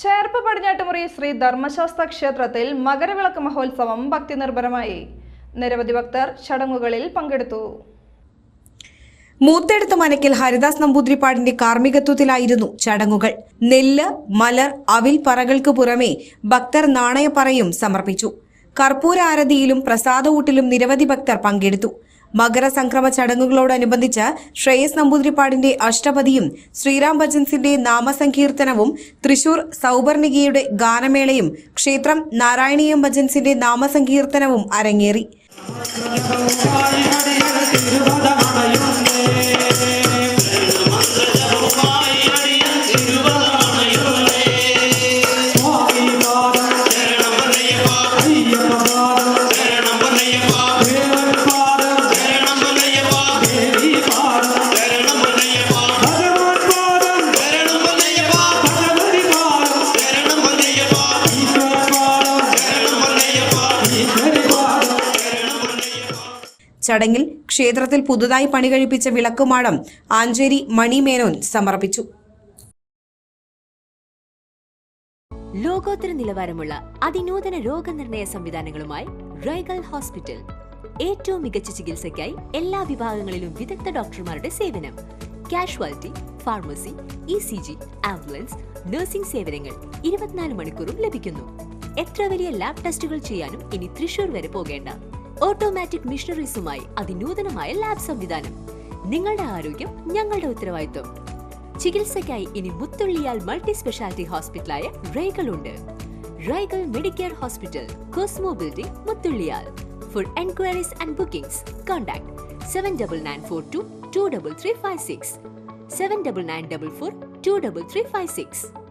ചേർപ്പ് പടിഞ്ഞാട്ടുമുറി ശ്രീ ധർമ്മശാസ്ത്ര ക്ഷേത്രത്തിൽ മകരവിളക്ക് മഹോത്സവം ഭക്തി നിർഭരമായി. നിരവധി ഭക്തർ ചടങ്ങുകളിൽ പങ്കെടുത്തു. മൂത്തെടുത്ത മനക്കിൽ ഹരിദാസ് നമ്പൂതിരിപ്പാടിന്റെ കാർമ്മികത്വത്തിലായിരുന്നു ചടങ്ങുകൾ. നെല്ല് മലർ അവിൽ പറകൾക്ക് പുറമെ ഭക്തർ നാണയപ്പറയും സമർപ്പിച്ചു. കർപ്പൂര ആരതിയിലും പ്രസാദഊട്ടിലും നിരവധി ഭക്തർ പങ്കെടുത്തു. മകരസംക്രമ ചടങ്ങുകളോടനുബന്ധിച്ച് ശ്രേയസ് നമ്പൂതിരിപ്പാടിന്റെ അഷ്ടപതിയും ശ്രീറാം ഭജൻസിന്റെ നാമസങ്കീർത്തനവും തൃശൂർ സൗപർണികയുടെ ഗാനമേളയും ക്ഷേത്രം നാരായണീയം ഭജൻസിന്റെ നാമസങ്കീർത്തനവും അരങ്ങേറി. ചടങ്ങിൽ ക്ഷേത്രത്തിൽ പുതുതായി പണി കഴിപ്പിച്ച വിളക്കുമാടം ആഞ്ചേരി മണിമേനോൻ സമർപ്പിച്ചു. ലോകോത്തര നിലവാരമുള്ള അതിനൂതന രോഗനിർണയ സംവിധാനങ്ങളുമായി റൈഗൽ ഹോസ്പിറ്റൽ. ഏറ്റവും മികച്ച ചികിത്സയ്ക്കായി എല്ലാ വിഭാഗങ്ങളിലും വിദഗ്ധ ഡോക്ടർമാരുടെ സേവനം. Casualty pharmacy E C G ambulance nursing സേവനങ്ങൾ ഇരുപത്തിനാല് മണിക്കൂറും ലഭിക്കുന്നു. എത്ര വലിയ ലാബ് ടെസ്റ്റുകൾ ചെയ്യാനും ഇനി തൃശൂർ വരെ പോകേണ്ട. ഓട്ടോമാറ്റിക് മിഷണറീസുമായി അതിനൂതനമായ ലാബ് സംവിധാനം. നിങ്ങളുടെ ആരോഗ്യം ഞങ്ങളുടെ ഉത്തരവാദിത്വം. ചികിത്സയ്ക്കായി ഇനി മുത്തുള്ളിയാൽ മൾട്ടി സ്പെഷ്യാലിറ്റി ഹോസ്പിറ്റലായ റൈഗൽ ഉണ്ട്. Rygal Medicare hospital Cosmo building മുത്തുള്ളിയാൽ. For enquiries and bookings contact seven double nine four two two double three five six seven double nine double four two double three five six